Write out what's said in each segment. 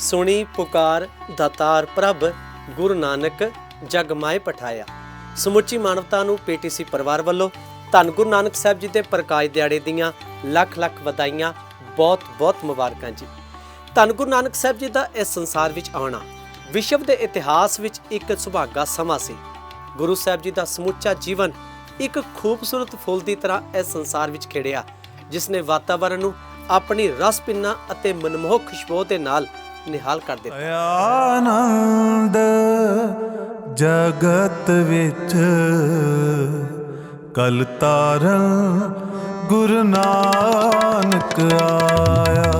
ਸੁਣੀ ਪੁਕਾਰ ਦਾਤਾਰ ਪ੍ਰਭ ਗੁਰੂ ਨਾਨਕ ਜਗ ਮਾਏ ਪਠਾਇਆ। ਸਮੁੱਚੀ ਮਾਨਵਤਾ ਨੂੰ ਪੀਟੀਸੀ ਪਰਿਵਾਰ ਵੱਲੋਂ ਧੰਨ ਗੁਰੂ ਨਾਨਕ ਸਾਹਿਬ ਜੀ ਦੇ ਪ੍ਰਕਾਸ਼ ਦਿਹਾੜੇ ਦੀਆਂ ਲੱਖ ਲੱਖ ਵਧਾਈਆਂ, ਬਹੁਤ ਬਹੁਤ ਮੁਬਾਰਕਾਂ ਜੀ। ਧੰਨ ਗੁਰੂ ਨਾਨਕ ਸਾਹਿਬ ਜੀ ਦਾ ਇਸ ਸੰਸਾਰ ਵਿੱਚ ਆਉਣਾ ਵਿਸ਼ਵ ਦੇ ਇਤਿਹਾਸ ਵਿੱਚ ਇੱਕ ਸੁਭਾਗਾ ਸਮਾਂ ਸੀ। ਗੁਰੂ ਸਾਹਿਬ ਜੀ ਦਾ ਸਮੁੱਚਾ ਜੀਵਨ ਇੱਕ ਖੂਬਸੂਰਤ ਫੁੱਲ ਦੀ ਤਰ੍ਹਾਂ ਇਸ ਸੰਸਾਰ ਵਿੱਚ ਖਿੜਿਆ, ਜਿਸ ਨੇ ਵਾਤਾਵਰਣ ਨੂੰ ਆਪਣੀ ਰਸ ਪਿੰਨਾ ਅਤੇ ਮਨਮੋਹਕ ਖੁਸ਼ਬੂ ਦੇ ਨਾਲ ਨਿਹਾਲ ਕਰ ਦਿੱਤਾ। ਆਨੰਦ ਜਗਤ ਵਿੱਚ ਕਲ ਤਾਰਨ ਗੁਰੂ ਨਾਨਕ ਆਇਆ।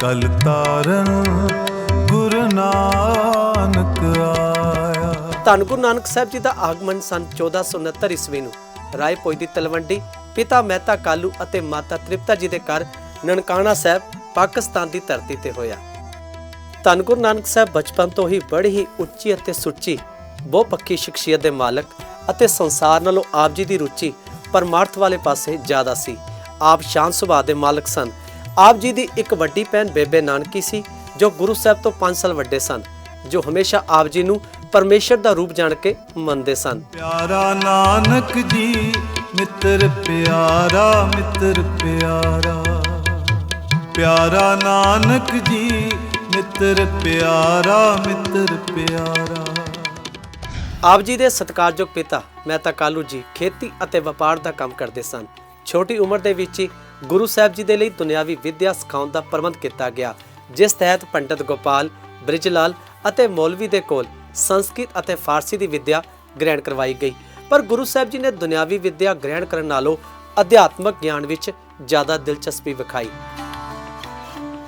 ਕਲ ਤਾਰਨ ਗੁਰੂ ਨਾਨਕ ਆਇਆ। ਧੰਨ ਗੁਰੂ ਨਾਨਕ ਸਾਹਿਬ ਜੀ ਦਾ ਆਗਮਨ ਸਨ 1469 ਈਸਵੀ ਨੂੰ ਰਾਏ ਭੋਇ ਦੀ ਤਲਵੰਡੀ ਪਿਤਾ ਮਹਿਤਾ ਕਾਲੂ ਅਤੇ ਮਾਤਾ ਤ੍ਰਿਪਤਾ ਜੀ ਦੇ ਘਰ ਨਨਕਾਣਾ ਸਾਹਿਬ ਪਾਕਿਸਤਾਨ ਦੀ ਧਰਤੀ ਤੇ ਹੋਇਆ। ਧੰਨ ਗੁਰੂ ਨਾਨਕ ਸਾਹਿਬ ਬਚਪਨ ਤੋਂ ਹੀ ਬੜੀ ਹੀ ਉੱਚੀ ਅਤੇ ਸੁੱਚੀ, ਬਹੁ ਪੱਕੀ ਸ਼ਖਸੀਅਤ ਦੇ ਮਾਲਕ ਅਤੇ ਸੰਸਾਰ ਨਾਲੋਂ ਆਪ ਜੀ ਦੀ ਰੁਚੀ ਪਰਮਾਰਥ ਵਾਲੇ ਪਾਸੇ ਜ਼ਿਆਦਾ ਸੀ। ਆਪ ਸ਼ਾਂਤ ਸੁਭਾਅ ਦੇ ਮਾਲਕ ਸਨ। ਆਪ ਜੀ ਦੀ ਇੱਕ ਵੱਡੀ ਭੈਣ ਬੇਬੇ ਨਾਨਕੀ ਸੀ, ਜੋ ਗੁਰੂ ਸਾਹਿਬ ਤੋਂ 5 ਸਾਲ ਵੱਡੇ ਸਨ, ਜੋ ਹਮੇਸ਼ਾ ਆਪ ਜੀ ਨੂੰ ਪਰਮੇਸ਼ਰ ਦਾ ਰੂਪ ਜਾਣ ਕੇ ਮੰਨਦੇ ਸਨ। ਪਿਆਰਾ ਨਾਨਕ ਜੀ, ਮਿੱਤਰ ਪਿਆਰਾ ਮਿੱਤਰ ਪਿਆਰਾ। ਪਿਆਰਾ ਨਾਨਕ ਜੀ, ਮਿੱਤਰ ਪਿਆਰਾ ਮਿੱਤਰ ਪਿਆਰਾ। ਆਪ ਜੀ ਦੇ ਸਤਿਕਾਰਯੋਗ ਪਿਤਾ ਮਹਿਤਾ ਕਾਲੂ ਜੀ, ਖੇਤੀ ਅਤੇ ਵਪਾਰ ਦਾ ਕੰਮ ਕਰਦੇ ਸਨ ਛੋਟੀ ਉਮਰ ਦੇ ਵਿੱਚ ਹੀ ਗੁਰੂ ਸਾਹਿਬ ਜੀ ਦੇ ਲਈ ਦੁਨਿਆਵੀ ਵਿੱਦਿਆ ਸਿਖਾਉਣ ਦਾ ਪ੍ਰਬੰਧ ਕੀਤਾ ਗਿਆ, ਜਿਸ ਤਹਿਤ ਪੰਡਤ ਗੋਪਾਲ, ਬ੍ਰਿਜਲਾਲ ਅਤੇ ਮੌਲਵੀ ਦੇ ਕੋਲ ਸੰਸਕ੍ਰਿਤ ਅਤੇ ਫਾਰਸੀ ਦੀ ਵਿਦਿਆ ਗ੍ਰਹਿਣ ਕਰਵਾਈ ਗਈ। ਪਰ ਗੁਰੂ ਸਾਹਿਬ ਜੀ ਨੇ ਦੁਨਿਆਵੀ ਵਿੱਦਿਆ ਗ੍ਰਹਿਣ ਕਰਨ ਨਾਲੋਂ ਅਧਿਆਤਮਕ ਗਿਆਨ ਵਿੱਚ ਜ਼ਿਆਦਾ ਦਿਲਚਸਪੀ ਵਿਖਾਈ।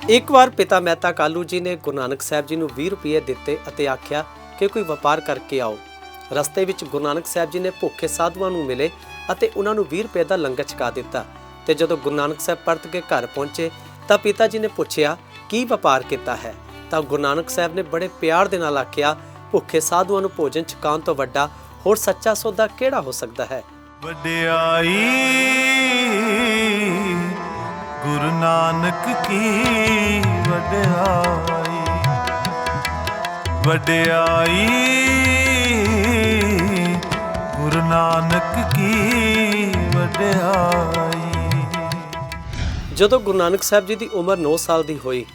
ਇੱਕ ਵਾਰ ਪਿਤਾ ਮਹਿਤਾ ਕਾਲੂ ਜੀ ਨੇ ਗੁਰੂ ਨਾਨਕ ਸਾਹਿਬ ਜੀ ਨੂੰ 20 ਰੁਪਏ ਦਿੱਤੇ ਅਤੇ ਆਖਿਆ ਕਿ ਕੋਈ ਵਪਾਰ ਕਰਕੇ ਆਓ। ਰਸਤੇ ਵਿੱਚ ਗੁਰੂ ਨਾਨਕ ਸਾਹਿਬ ਜੀ ਨੇ ਭੁੱਖੇ ਸਾਧੂਆਂ ਨੂੰ ਮਿਲੇ ਅਤੇ ਉਹਨਾਂ ਨੂੰ 20 ਰੁਪਏ ਦਾ ਲੰਗਰ ਛਕਾ ਦਿੱਤਾ ਤੇ ਜਦੋਂ ਗੁਰੂ ਨਾਨਕ ਸਾਹਿਬ ਪਰਤ ਕੇ ਘਰ ਪਹੁੰਚੇ ਤਾਂ ਪਿਤਾ ਜੀ ਨੇ ਪੁੱਛਿਆ, ਕੀ ਵਪਾਰ ਕੀਤਾ ਹੈ? ਤਾਂ ਗੁਰੂ ਨਾਨਕ ਸਾਹਿਬ ਨੇ ਬੜੇ ਪਿਆਰ ਦੇ ਨਾਲ ਆਖਿਆ, ਭੁੱਖੇ ਸਾਧੂਆਂ ਨੂੰ ਭੋਜਨ ਛਕਾਉਣ ਤੋਂ ਵੱਡਾ ਹੋਰ ਸੱਚਾ ਸੌਦਾ ਕਿਹੜਾ ਹੋ ਸਕਦਾ ਹੈ? ਵਡਿਆਈ ਗੁਰੂ ਨਾਨਕ ਕੀ ਵਡਿਆਈ ਵਡਿਆਈ। ਗੁਰੂ ਨਾਨਕ ਕੀ ਵਡਿਆਈ। ਜਦੋਂ ਗੁਰੂ ਨਾਨਕ ਸਾਹਿਬ ਜੀ ਦੀ ਉਮਰ 9 ਸਾਲ ਦੀ ਹੋਈ,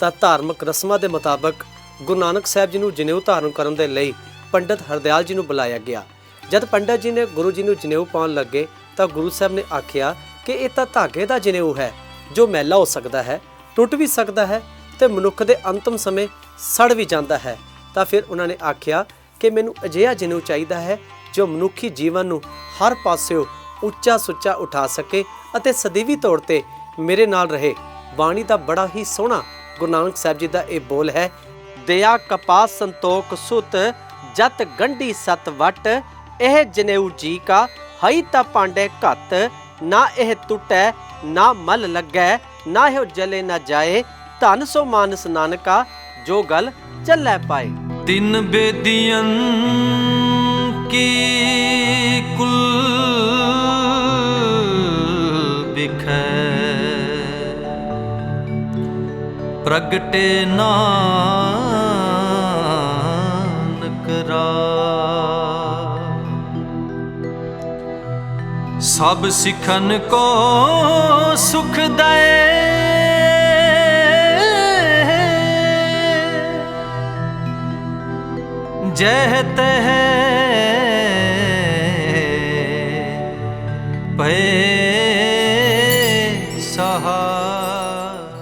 ਤਾਂ ਧਾਰਮਿਕ ਰਸਮਾਂ ਦੇ ਮੁਤਾਬਕ ਗੁਰੂ ਨਾਨਕ ਸਾਹਿਬ ਜੀ ਨੂੰ ਜਨੇਊ ਧਾਰਨ ਕਰਨ ਦੇ ਲਈ ਪੰਡਤ ਹਰਦਿਆਲ ਜੀ ਨੂੰ ਬੁਲਾਇਆ ਗਿਆ। ਜਦ ਪੰਡਤ ਜੀ ਨੇ ਗੁਰੂ ਜੀ ਨੂੰ ਜਨੇਊ ਪਾਉਣ ਲੱਗੇ, ਤਾਂ ਗੁਰੂ ਸਾਹਿਬ ਨੇ ਆਖਿਆ ਕਿ ਇਹ ਤਾਂ ਧਾਗੇ ਦਾ ਜਨੇਊ ਹੈ। ਜੋ ਮੈਲਾ ਹੋ ਸਕਦਾ ਹੈ, ਟੁੱਟ ਵੀ ਸਕਦਾ ਹੈ ਤੇ ਮਨੁੱਖ ਦੇ ਅੰਤਮ ਸਮੇਂ ਸੜ ਵੀ ਜਾਂਦਾ ਹੈ। ਤਾਂ ਫਿਰ ਉਹਨਾਂ ਨੇ ਆਖਿਆ ਕਿ ਮੈਨੂੰ ਅਜਿਹਾ ਜਨੇਊ ਚਾਹੀਦਾ ਹੈ ਜੋ ਮਨੁੱਖੀ ਜੀਵਨ ਨੂੰ ਹਰ ਪਾਸਿਓਂ ਉੱਚਾ ਸੁੱਚਾ ਉਠਾ ਸਕੇ ਅਤੇ ਸਦੀਵੀ ਤੌਰ ਤੇ ਮੇਰੇ ਨਾਲ ਰਹੇ। ਬਾਣੀ ਦਾ ਬੜਾ ਹੀ ਸੋਹਣਾ ਗੁਰੂ ਨਾਨਕ ਸਾਹਿਬ ਜੀ ਦਾ ਇਹ ਬੋਲ ਹੈ ਦਇਆ ਕਪਾਸ ਸੰਤੋਖ ਸੁਤ, ਜਤ ਗੰਢੀ ਸਤ ਵਟ, ਇਹ ਜਨੇਊ ਜੀ ਕਾ, ਹਈ ਤਾਂ ਪਾਂਡੇ ਘਤ, ਨਾ ਇਹ ਟੁੱਟੈ ਨਾ ਮਲ ਲੱਗੈ, ਨਾ ਇਹ ਜਲੇ ਨਾ ਜਾਏ, ਧਨ ਸੋ ਮਾਨਸ ਨਾਨਕਾ, ਜੋ ਗਲ ਚੱਲੈ ਪਾਏ। ਤਿੰਨ ਬੇਦੀਆਂ ਕੀ ਕੁਲ ਬਿਖੈ ਪ੍ਰਗਟੇ ਨਾ ਸਭ ਸਿਖਨ ਕੋ ਸੁਖ ਦਏ। ਜਹ ਤਹ ਪਏ ਸਹਾਈ।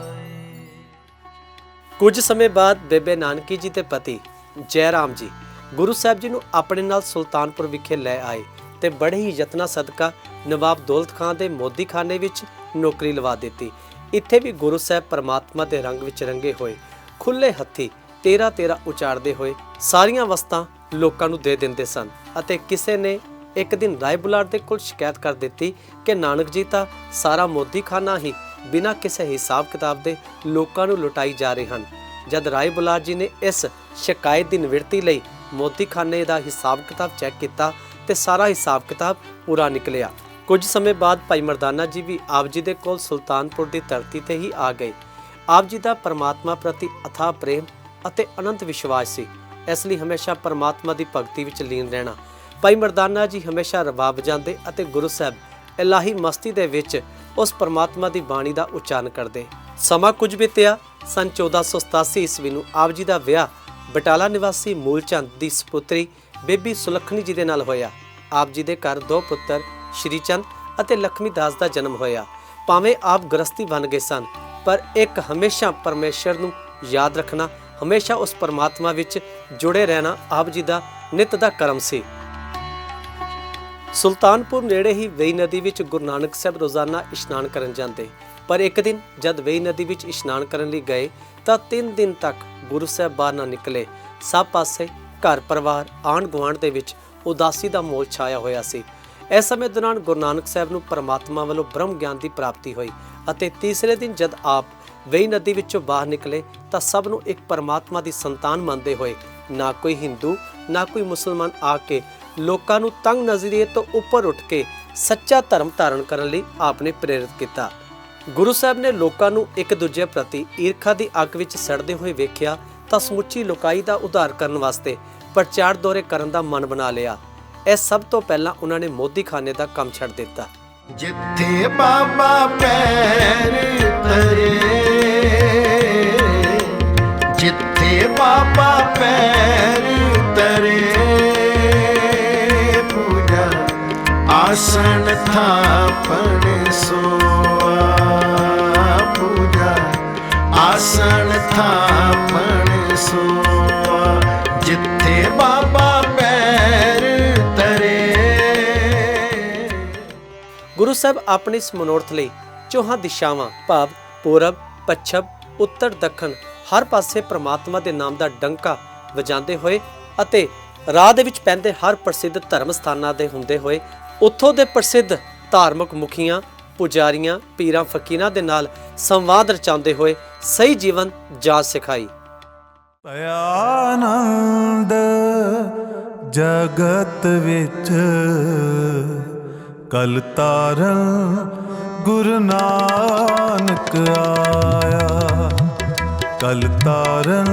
ਕੁਝ ਸਮੇਂ ਬਾਅਦ ਬੇਬੇ ਨਾਨਕੀ ਜੀ ਦੇ ਪਤੀ ਜੈ ਰਾਮ ਜੀ ਗੁਰੂ ਸਾਹਿਬ ਜੀ ਨੂੰ ਆਪਣੇ ਨਾਲ ਸੁਲਤਾਨਪੁਰ ਵਿਖੇ ਲੈ ਆਏ। ਤੇ ਬੜੇ ਹੀ ਯਤਨਾਂ ਸਦਕਾ ਨਵਾਬ ਦੌਲਤ ਖਾਨ ਦੇ ਮੋਦੀ ਖਾਨੇ ਵਿੱਚ ਨੌਕਰੀ ਲਵਾ ਦਿੱਤੀ। ਇੱਥੇ ਵੀ ਗੁਰੂ ਸਾਹਿਬ ਪਰਮਾਤਮਾ ਦੇ ਰੰਗ ਵਿੱਚ ਰੰਗੇ ਹੋਏ। ਖੁੱਲੇ ਹੱਥੀ ਤੇਰਾ ਤੇਰਾ ਉਚਾਰਦੇ ਹੋਏ ਸਾਰੀਆਂ ਵਸਤਾਂ ਲੋਕਾਂ ਨੂੰ ਦੇ ਦਿੰਦੇ ਸਨ ਅਤੇ ਕਿਸੇ ਨੇ ਇੱਕ ਦਿਨ ਰਾਏ ਬੁਲਾਰ ਦੇ ਕੋਲ ਸ਼ਿਕਾਇਤ ਕਰ ਦਿੱਤੀ ਕਿ ਨਾਨਕ ਜੀ ਤਾਂ ਸਾਰਾ ਮੋਦੀ ਖਾਨਾ ਹੀ ਬਿਨਾਂ ਕਿਸੇ ਹਿਸਾਬ ਕਿਤਾਬ ਦੇ ਲੋਕਾਂ ਨੂੰ ਲੁਟਾਈ ਜਾ ਰਹੇ ਹਨ। ਜਦ ਰਾਏ ਬੁਲਾਰ ਜੀ ਨੇ ਇਸ ਸ਼ਿਕਾਇਤ ਦੀ ਨਿਵਰਤੀ ਲਈ ਮੋਦੀ ਖਾਨੇ ਦਾ ਹਿਸਾਬ ਕਿਤਾਬ ਚੈੱਕ ਕੀਤਾ ਤੇ ਸਾਰਾ ਹਿਸਾਬ ਕਿਤਾਬ ਪੂਰਾ ਨਿਕਲਿਆ। ਕੁਝ ਸਮੇਂ ਬਾਅਦ ਭਾਈ ਮਰਦਾਨਾ ਜੀ ਵੀ ਆਪ ਜੀ ਦੇ ਕੋਲ ਸੁਲਤਾਨਪੁਰ ਦੀ ਧਰਤੀ ਤੇ ਹੀ ਆ ਗਏ। ਆਪ ਜੀ ਦਾ ਪਰਮਾਤਮਾ ਪ੍ਰਤੀ ਅਥਾਹ ਪ੍ਰੇਮ ਅਤੇ ਅਨੰਤ ਵਿਸ਼ਵਾਸ ਸੀ। ਇਸ ਲਈ ਹਮੇਸ਼ਾ ਪਰਮਾਤਮਾ ਦੀ ਭਗਤੀ ਵਿੱਚ ਲੀਨ ਰਹਿਣਾ। ਭਾਈ ਮਰਦਾਨਾ ਜੀ ਹਮੇਸ਼ਾ ਰਬਾਬ ਜਾਂਦੇ ਅਤੇ ਗੁਰੂ ਸਾਹਿਬ ਇਲਾਹੀ ਮਸਤੀ ਦੇ ਵਿੱਚ ਉਸ ਪਰਮਾਤਮਾ ਦੀ ਬਾਣੀ ਦਾ ਉਚਾਰਨ ਕਰਦੇ। ਸਮਾਂ ਕੁਝ ਬੀਤਿਆ, ਸਨ 1487 ਈਸਵੀ ਨੂੰ ਆਪ ਜੀ ਦਾ ਵਿਆਹ ਬਟਾਲਾ ਨਿਵਾਸੀ ਮੂਲਚੰਦ ਦੀ ਸੁਪੁੱਤਰੀ ਬੇਬੀ ਸੁਲੱਖਣੀ ਜੀ ਦੇ ਨਾਲ ਹੋਇਆ। ਆਪ ਜੀ ਦੇ ਘਰ ਦੋ ਪੁੱਤਰ, ਸ਼੍ਰੀ ਅਤੇ ਲక్ష్ਮੀ ਦਾਸ ਦਾ ਜਨਮ ਹੋਇਆ। ਭਾਵੇਂ ਆਪ ਗ੍ਰਸਤੀ ਬਣ ਗਏ ਸਨ, ਪਰ ਇੱਕ ਹਮੇਸ਼ਾ ਪਰਮੇਸ਼ਰ ਨੂੰ ਯਾਦ ਰੱਖਣਾ, ਹਮੇਸ਼ਾ ਉਸ ਪਰਮਾਤਮਾ ਵਿੱਚ ਜੁੜੇ ਰਹਿਣਾ ਆਪ ਜੀ ਦਾ ਨਿਤ ਦਾ ਕਰਮ ਸੀ। ਸੁਲਤਾਨਪੁਰ ਨੇੜੇ ਹੀ ਵੇਈ ਨਦੀ ਵਿੱਚ ਗੁਰੂ ਨਾਨਕ ਸਾਹਿਬ ਰੋਜ਼ਾਨਾ ਇਸ਼ਨਾਨ ਕਰਨ ਜਾਂਦੇ। ਪਰ ਇੱਕ ਦਿਨ ਜਦ ਵੇਈ ਨਦੀ ਵਿੱਚ ਇਸ਼ਨਾਨ ਕਰਨ ਲਈ ਗਏ, ਤਾਂ 3 ਦਿਨ ਤੱਕ ਗੁਰੂ ਸਾਹਿਬ ਬਾਹਰ ਨਾ ਨਿਕਲੇ। ਸਭ ਪਾਸੇ ਘਰ ਪਰਿਵਾਰ ਆਂਢ ਗੁਆਂਢ ਦੇ ਵਿੱਚ ਉਦਾਸੀ ਦਾ ਮੋਲ ਛਾਇਆ ਹੋਇਆ ਸੀ। ਇਸ ਸਮੇਂ ਦੌਰਾਨ ਗੁਰੂ ਨਾਨਕ ਸਾਹਿਬ ਨੂੰ ਪਰਮਾਤਮਾ ਵੱਲੋਂ ਬ੍ਰਹਮ ਗਿਆਨ ਦੀ ਪ੍ਰਾਪਤੀ ਹੋਈ ਅਤੇ ਤੀਸਰੇ ਦਿਨ ਜਦ ਆਪ ਵੇਈ ਨਦੀ ਵਿੱਚੋਂ ਬਾਹਰ ਨਿਕਲੇ ਤਾਂ ਸਭ ਨੂੰ ਇੱਕ ਪਰਮਾਤਮਾ ਦੀ ਸੰਤਾਨ ਮੰਨਦੇ ਹੋਏ ਨਾ ਕੋਈ ਹਿੰਦੂ, ਨਾ ਕੋਈ ਮੁਸਲਮਾਨ ਆ ਕੇ ਲੋਕਾਂ ਨੂੰ ਤੰਗ ਨਜ਼ਰੀਏ ਤੋਂ ਉੱਪਰ ਉੱਠ ਕੇ ਸੱਚਾ ਧਰਮ ਧਾਰਨ ਕਰਨ ਲਈ ਆਪਨੇ ਪ੍ਰੇਰਿਤ ਕੀਤਾ। ਗੁਰੂ ਸਾਹਿਬ ਨੇ ਲੋਕਾਂ ਨੂੰ ਇੱਕ ਦੂਜੇ ਪ੍ਰਤੀ ਈਰਖਾ ਦੀ ਅੱਗ ਵਿੱਚ ਸੜਦੇ ਹੋਏ ਵੇਖਿਆ ਤਾਂ ਸਮੁੱਚੀ ਲੋਕਾਈ ਦਾ ਉਧਾਰ ਕਰਨ ਵਾਸਤੇ ਪ੍ਰਚਾਰ ਦੌਰੇ ਕਰਨ ਦਾ ਮਨ ਬਣਾ ਲਿਆ। ਇਹ ਸਭ ਤੋਂ ਪਹਿਲਾਂ ਉਹਨਾਂ ਨੇ ਮੋਦੀਖਾਨੇ ਦਾ ਕੰਮ ਛੱਡ ਦਿੱਤਾ। ਜਿੱਥੇ ਬਾਬਾ ਪੈਰ ਤਰੇ ਜਿੱਥੇ ਬਾਬਾ ਪੈਰ ਤਰੇ ਪੂਜਾ ਆਸਣ ਥਾਪਣ ਸੋਆ, ਪੂਜਾ ਆਸਣ ਥਾਪਣ ਸੋਆ। ਜਿੱਥੇ ਬਾਬਾ ਪੈਰ ਧਰੇ। ਗੁਰੂ ਸਾਹਿਬ, ਆਪਣੀ ਇਸ ਮਨੋਰਥ ਲਈ ਚੌਹਾਂ ਦਿਸ਼ਾਵਾਂ, ਭਾਵ, ਪੂਰਬ, ਪੱਛਮ, ਉੱਤਰ, ਦੱਖਣ, ਹਰ ਪਾਸੇ ਪ੍ਰਮਾਤਮਾ ਦੇ ਨਾਮ ਦਾ ਡੰਕਾ ਵਜਾਉਂਦੇ ਹੋਏ ਅਤੇ ਰਾਹ ਦੇ ਵਿੱਚ ਪੈਂਦੇ ਹਰ ਪ੍ਰਸਿੱਧ ਧਰਮ ਸਥਾਨਾਂ ਦੇ ਹੁੰਦੇ ਹੋਏ ਉੱਥੋਂ ਦੇ ਪ੍ਰਸਿੱਧ ਧਾਰਮਿਕ ਮੁਖੀਆਂ, ਪੁਜਾਰੀਆਂ, ਪੀਰਾਂ, ਫਕੀਰਾਂ ਦੇ ਨਾਲ ਸੰਵਾਦ ਰਚਾਉਂਦੇ ਹੋਏ ਸਹੀ ਜੀਵਨ ਜਾਂਚ ਸਿਖਾਈ। ਭਿਆਨੰਦ ਜਗਤ ਵਿੱਚ ਕਲ ਤਾਰਨ ਗੁਰੂ ਨਾਨਕ ਆਇਆ। ਕਲ ਤਾਰਨ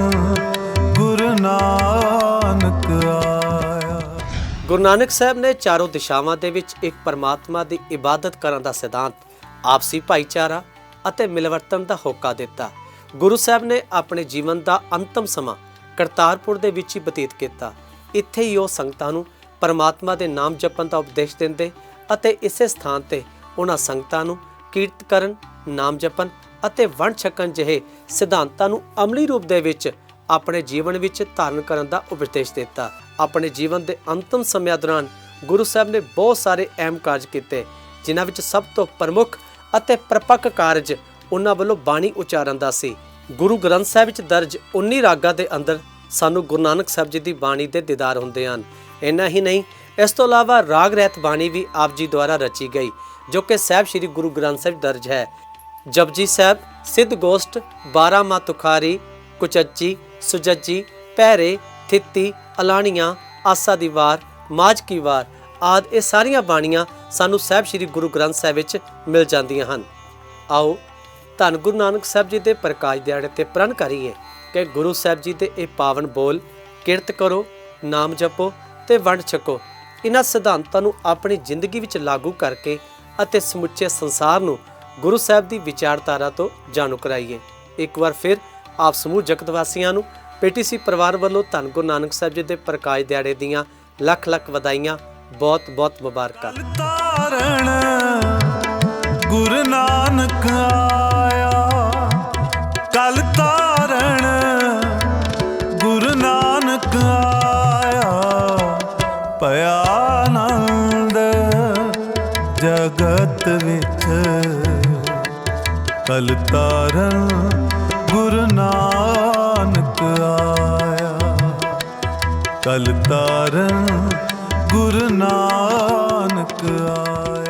ਗੁਰੂ ਨਾਨਕ ਆਇਆ। ਗੁਰੂ ਨਾਨਕ ਸਾਹਿਬ ਨੇ ਚਾਰੋਂ ਦਿਸ਼ਾਵਾਂ ਦੇ ਵਿੱਚ ਇੱਕ ਪਰਮਾਤਮਾ ਦੀ ਇਬਾਦਤ ਕਰਨ ਦਾ ਸਿਧਾਂਤ, ਆਪਸੀ ਭਾਈਚਾਰਾ ਅਤੇ ਮਿਲਵਰਤਨ ਦਾ ਹੋਕਾ ਦਿੱਤਾ। ਗੁਰੂ ਸਾਹਿਬ ਨੇ ਆਪਣੇ ਜੀਵਨ ਦਾ ਅੰਤਮ ਸਮਾਂ ਕਰਤਾਰਪੁਰ ਦੇ ਵਿੱਚ ਹੀ ਬਤੀਤ ਕੀਤਾ। ਇੱਥੇ ਹੀ ਉਹ ਸੰਗਤਾਂ ਨੂੰ ਪਰਮਾਤਮਾ ਦੇ ਨਾਮ ਜਪਣ ਦਾ ਉਪਦੇਸ਼ ਦਿੰਦੇ ਅਤੇ ਇਸੇ ਸਥਾਨ ਤੇ ਉਹਨਾਂ ਸੰਗਤਾਂ ਨੂੰ ਕੀਰਤ ਕਰਨ, ਨਾਮ ਜਪਣ ਅਤੇ ਵੰਡ ਛਕਣ ਜਿਹੇ ਸਿਧਾਂਤਾਂ ਨੂੰ ਅਮਲੀ ਰੂਪ ਦੇ ਵਿੱਚ ਆਪਣੇ ਜੀਵਨ ਵਿੱਚ ਧਾਰਨ ਕਰਨ ਦਾ ਉਪਦੇਸ਼ ਦਿੱਤਾ। ਆਪਣੇ ਜੀਵਨ ਦੇ ਅੰਤਮ ਸਮਿਆਂ ਦੌਰਾਨ ਗੁਰੂ ਸਾਹਿਬ ਨੇ ਬਹੁਤ ਸਾਰੇ ਅਹਿਮ ਕਾਰਜ ਕੀਤੇ, ਜਿਨ੍ਹਾਂ ਵਿੱਚ ਸਭ ਤੋਂ ਪ੍ਰਮੁੱਖ ਅਤੇ ਪ੍ਰਪੱਕ ਕਾਰਜ ਉਹਨਾਂ ਵੱਲੋਂ ਬਾਣੀ ਉਚਾਰਨ ਦਾ ਸੀ। ਗੁਰੂ ਗ੍ਰੰਥ ਸਾਹਿਬ ਵਿੱਚ ਦਰਜ 19 ਰਾਗਾਂ ਦੇ ਅੰਦਰ ਸਾਨੂੰ ਗੁਰੂ ਨਾਨਕ ਸਾਹਿਬ ਜੀ ਦੀ ਬਾਣੀ ਦੇ ਦੀਦਾਰ ਹੁੰਦੇ ਹਨ। ਇੰਨਾ ਹੀ ਨਹੀਂ, ਇਸ ਤੋਂ ਇਲਾਵਾ ਰਾਗ ਰਹਿਤ ਬਾਣੀ ਵੀ ਆਪ ਜੀ ਦੁਆਰਾ ਰਚੀ ਗਈ, ਜੋ ਕਿ ਸਾਹਿਬ ਸ੍ਰੀ ਗੁਰੂ ਗ੍ਰੰਥ ਸਾਹਿਬ ਦਰਜ ਹੈ। ਜਪਜੀ ਸਾਹਿਬ, ਸਿੱਧ ਗੋਸ਼ਟ 12 ਮਾ ਤੁਖਾਰੀ, ਕੁਚੱਚੀ ਸੁਜੱਜੀ ਪਹਿਰੇ ਥਿੱਤੀ, ਅਲਾਣੀਆਂ, ਆਸਾ ਦੀ ਵਾਰ, ਮਾਝ ਕੀ ਵਾਰ ਆਦ ਇਹ ਸਾਰੀਆਂ ਬਾਣੀਆਂ ਸਾਨੂੰ ਸਾਹਿਬ ਸ੍ਰੀ ਗੁਰੂ ਗ੍ਰੰਥ ਸਾਹਿਬ ਵਿੱਚ ਮਿਲ ਜਾਂਦੀਆਂ ਹਨ। ਆਓ ਧੰਨ ਗੁਰੂ ਨਾਨਕ ਸਾਹਿਬ ਜੀ ਦੇ ਪ੍ਰਕਾਸ਼ ਦਿਹਾੜੇ ਤੇ ਪ੍ਰਣ ਕਰੀਏ ਕਿ ਗੁਰੂ ਸਾਹਿਬ ਜੀ ਦੇ ਇਹ ਪਾਵਨ ਬੋਲ ਕਿਰਤ ਕਰੋ, ਨਾਮ ਜਪੋ ਤੇ ਵੰਡ ਛਕੋ। ਇਹਨਾਂ ਸਿਧਾਂਤਾਂ ਨੂੰ ਆਪਣੀ ਜ਼ਿੰਦਗੀ ਵਿੱਚ ਲਾਗੂ ਕਰਕੇ ਅਤੇ ਸਮੁੱਚੇ ਸੰਸਾਰ ਨੂੰ ਗੁਰੂ ਸਾਹਿਬ ਦੀ ਵਿਚਾਰਧਾਰਾ ਤੋਂ ਜਾਣੂ ਕਰਾਈਏ। ਇੱਕ ਵਾਰ ਫਿਰ ਆਪ ਸਮੂਹ ਜਗਤ ਵਾਸੀਆਂ ਨੂੰ ਪੀਟੀਸੀ ਪਰਿਵਾਰ ਵੱਲੋਂ ਧੰਨ ਗੁਰੂ ਨਾਨਕ ਸਾਹਿਬ ਜੀ ਦੇ ਪ੍ਰਕਾਸ਼ ਦਿਹਾੜੇ ਦੀਆਂ ਲੱਖ ਲੱਖ ਵਧਾਈਆਂ, ਬਹੁਤ ਬਹੁਤ ਮੁਬਾਰਕਾਂ। ਗੁਰੂ ਨਾਨਕ ਜਗਤ ਵਿੱਚ ਕਲ ਤਾਰਨ ਗੁਰੂ ਨਾਨਕ ਆਇਆ। ਕਲ ਤਾਰਨ ਗੁਰੂ ਨਾਨਕ ਆਇਆ।